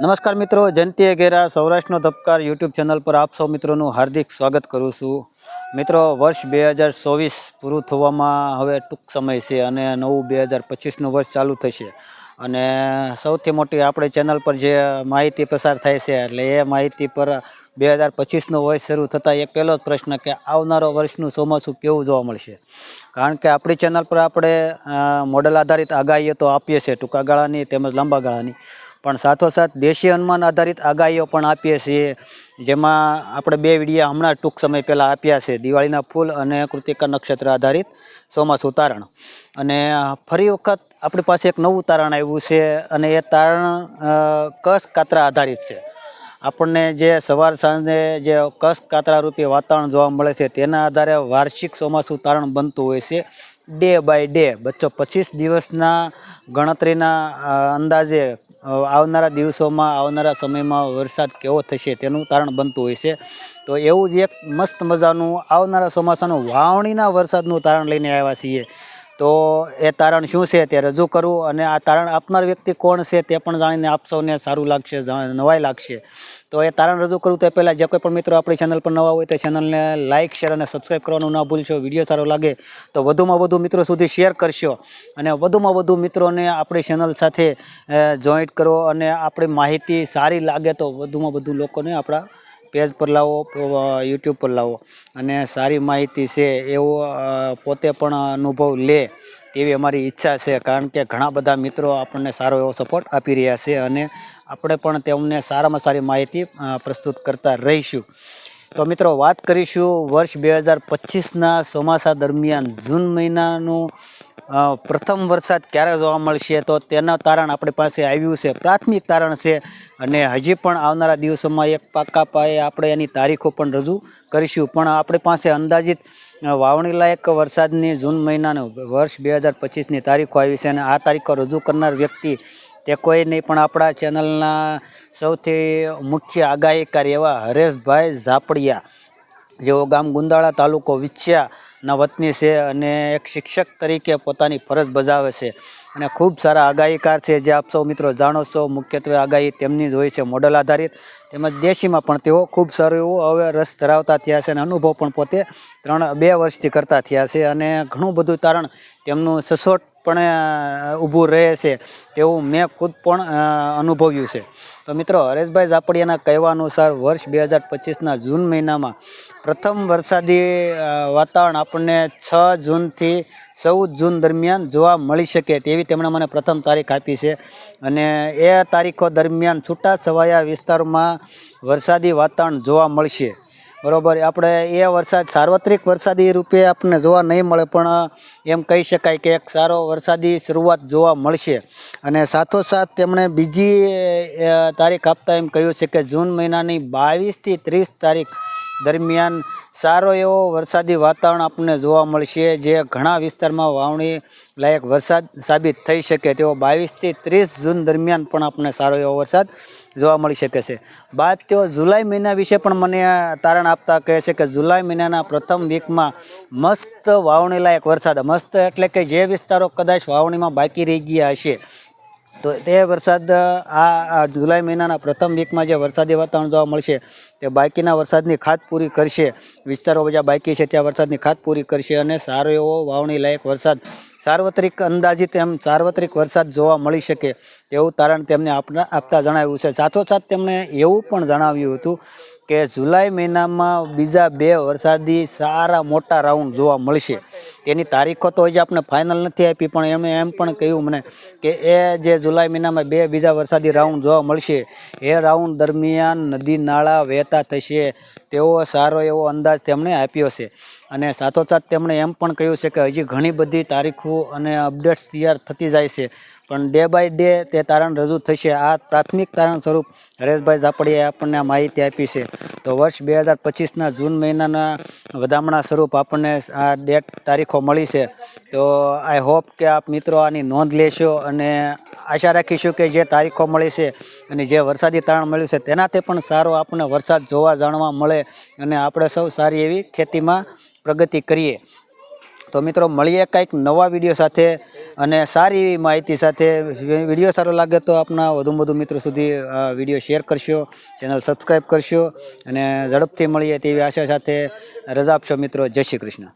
નમસ્કાર મિત્રો, જયંતિ ઘેરા સૌરાષ્ટ્રનો ધબકાર યુટ્યુબ ચેનલ પર આપ સૌ મિત્રોનું હાર્દિક સ્વાગત કરું છું. મિત્રો, વર્ષ બે હજાર ચોવીસ પૂરું થવામાં હવે ટૂંક સમય છે અને નવું બે હજાર પચીસનું વર્ષ ચાલુ થશે. અને સૌથી મોટી આપણે ચેનલ પર જે માહિતી પ્રસાર થાય છે, એટલે એ માહિતી પર બે હજાર પચીસનું વર્ષ શરૂ થતાં એ પહેલો જ પ્રશ્ન કે આવનારો વર્ષનું ચોમાસું કેવું જોવા મળશે? કારણ કે આપણી ચેનલ પર આપણે મોડલ આધારિત આગાહીઓ તો આપીએ છીએ, ટૂંકા ગાળાની તેમજ લાંબા ગાળાની. પણ સાથોસાથ દેશી અનુમાન આધારિત આગાહીઓ પણ આપીએ છીએ. જેમાં આપણે બે વિડીયા હમણાં ટૂંક સમય પહેલાં આપ્યા છે. દિવાળીના ફૂલ અને કૃતિકા નક્ષત્ર આધારિત ચોમાસું તારણ. અને ફરી વખત આપણી પાસે એક નવું તારણ આવ્યું છે અને એ તારણ કસ કાતરા આધારિત છે. આપણને જે સવાર સાંજે જે કસ કાતરા રૂપે વાતાવરણ જોવા મળે છે, તેના આધારે વાર્ષિક ચોમાસું તારણ બનતું હોય છે. ડે બાય ડે, બચ્ચો પચીસ દિવસના ગણતરીના અંદાજે આવનારા દિવસોમાં, આવનારા સમયમાં વરસાદ કેવો થશે તેનું તારણ બનતું હોય છે. તો એવું જ એક મસ્ત મજાનું આવનારા ચોમાસાનું વાવણીના વરસાદનું તારણ લઈને આવ્યા છીએ. તો એ તારણ શું છે તે રજૂ કરવું અને આ તારણ આપનાર વ્યક્તિ કોણ છે તે પણ જાણીને આપ સૌને સારું લાગશે નવાઈ લાગશે. તો એ તારણ રજૂ કરું તે પહેલાં જે કોઈ પણ મિત્રો આપણી ચેનલ પર નવા હોય તે ચેનલને લાઇક શેર અને સબસ્ક્રાઈબ કરવાનું ના ભૂલશો. વીડિયો સારો લાગે તો વધુમાં વધુ મિત્રો સુધી શેર કરશો અને વધુમાં વધુ મિત્રોને આપણી ચેનલ સાથે જોઈન્ટ કરો અને આપણી માહિતી સારી લાગે તો વધુમાં વધુ લોકોને આપણા પેજ પર લાવો યુટ્યુબ પર લાવો અને સારી માહિતી છે એવો પોતે પણ અનુભવ લે. એવી અમારી ઈચ્છા છે. કારણ કે ઘણા બધા મિત્રો આપણને સારો એવો સપોર્ટ આપી રહ્યા છે અને આપણે પણ તેમને સારામાં સારી માહિતી પ્રસ્તુત કરતા રહીશું. તો મિત્રો વાત કરીશું વર્ષ બે હજાર પચીસના ચોમાસા દરમિયાન જૂન મહિનાનું પ્રથમ વરસાદ ક્યારે જોવા મળશે તો તેના તારણ આપણી પાસે આવ્યું છે. પ્રાથમિક તારણ છે અને હજી પણ આવનારા દિવસોમાં એક પાકા પાયે આપણે એની તારીખો પણ રજૂ કરીશું. પણ આપણી પાસે અંદાજિત વાવણી લાયક વરસાદની જૂન મહિનાનો વર્ષ બે હજાર પચીસની તારીખો આવી છે અને આ તારીખો રજૂ કરનાર વ્યક્તિ તે કોઈ નહીં પણ આપણા ચેનલના સૌથી મુખ્ય આગાહીકાર એવા હરેશભાઈ ઝાપડિયા. જેઓ ગામ ગુંદાળા તાલુકો વિછ્યાના વતની છે અને એક શિક્ષક તરીકે પોતાની ફરજ બજાવે છે. અને ખૂબ સારા આગાહીકાર છે જે આપ સૌ મિત્રો જાણો છો. મુખ્યત્વે આગાહી તેમની જ હોય છે મોડલ આધારિત. તેમજ દેશીમાં પણ તેઓ ખૂબ સારું એવું હવે રસ ધરાવતા થયા છે અને અનુભવ પણ પોતે ત્રણ, બે વર્ષથી કરતા થયા છે. અને ઘણું બધું તારણ તેમનું સચોટપણે ઊભું રહે છે તેવું મેં ખુદ પણ અનુભવ્યું છે. તો મિત્રો, હરેશભાઈ ઝાપડિયાના કહેવા અનુસાર વર્ષ બે હજાર પચીસના જૂન મહિનામાં પ્રથમ વરસાદી વાતાવરણ આપણને છ જૂનથી ચૌદ જૂન દરમિયાન જોવા મળી શકે તેવી તેમણે મને પ્રથમ તારીખ આપી છે. અને એ તારીખો દરમિયાન છૂટા છવાયા વિસ્તારમાં વરસાદી વાતાવરણ જોવા મળશે. બરાબર, આપણે એ વરસાદ, સાર્વત્રિક વરસાદી રૂપે આપણને જોવા નહીં મળે, પણ એમ કહી શકાય કે એક સારો વરસાદી શરૂઆત જોવા મળશે. અને સાથોસાથ તેમણે બીજી તારીખ આપતા એમ કહ્યું છે કે જૂન મહિનાની બાવીસથી ત્રીસ તારીખ દરમિયાન સારો એવો વરસાદી વાતાવરણ આપણને જોવા મળશે, જે ઘણા વિસ્તારમાં વાવણી લાયક વરસાદ સાબિત થઈ શકે. તેવો બાવીસથી ત્રીસ જૂન દરમિયાન પણ આપણને સારો એવો વરસાદ જોવા મળી શકે છે. બાદ તેઓ જુલાઈ મહિના વિશે પણ મને તારણ આપતા કહે છે કે જુલાઈ મહિનાના પ્રથમ વીકમાં મસ્ત વાવણી લાયક વરસાદ. મસ્ત એટલે કે જે વિસ્તારો કદાચ વાવણીમાં બાકી રહી ગયા હશે. તો તે વરસાદ, આ જુલાઈ મહિનાના પ્રથમ વીકમાં જે વરસાદી વાતાવરણ જોવા મળશે, તે બાકીના વરસાદની ખાત પૂરી કરશે. વિસ્તારો જ્યાં બાકી છે, ત્યાં વરસાદની ખાત પૂરી કરશે અને સારો એવો વાવણી લાયક વરસાદ, સાર્વત્રિક અંદાજિત એમ સાર્વત્રિક વરસાદ જોવા મળી શકે એવું તારણ તેમને આપના, આપતા જણાવ્યું છે. સાથોસાથ તેમણે એવું પણ જણાવ્યું હતું કે જુલાઈ મહિનામાં બીજા બે વરસાદી સારા મોટા રાઉન્ડ જોવા મળશે. તેની તારીખો તો હજી આપણે ફાઇનલ નથી આપી, પણ એમણે એમ પણ કહ્યું મને કે એ જે જુલાઈ મહિનામાં બે બીજા વરસાદી રાઉન્ડ જોવા મળશે, એ રાઉન્ડ દરમિયાન નદી નાળા વહેતા થશે, તેવો સારો એવો અંદાજ તેમણે આપ્યો છે. અને સાથોસાથ તેમણે એમ પણ કહ્યું છે કે હજી ઘણી બધી તારીખો અને અપડેટ્સ તૈયાર થતી જાય છે, પણ ડે બાય ડે તે તારણ રજૂ થશે. આ પ્રાથમિક તારણ સ્વરૂપ હરેશભાઈ ઝાપડીયાએ આપણને આ માહિતી આપી છે. તો વર્ષ બે હજાર પચીસના જૂન મહિનાના વધામણા સ્વરૂપ આપણને આ ડેટ તારીખો મળી છે. તો આઈ હોપ કે આપ મિત્રો આની નોંધ લેશો અને આશા રાખીશું કે જે તારીખો મળી છે અને જે વરસાદી તારણ મળ્યું છે તેનાથી પણ સારો આપણને વરસાદ જોવા જાણવા મળે અને આપણે સૌ સારી એવી ખેતીમાં પ્રગતિ કરીએ. તો મિત્રો, મળીએ કંઈક નવા વીડિયો સાથે અને સારી એવી માહિતી સાથે. વીડિયો સારો લાગે તો આપના વધુમાં વધુ મિત્રો સુધી વીડિયો શેર કરશો, ચેનલ સબસ્ક્રાઈબ કરશો અને ઝડપથી મળીએ તેવી આશા સાથે. રજા આપશો મિત્રો. જય શ્રી કૃષ્ણ.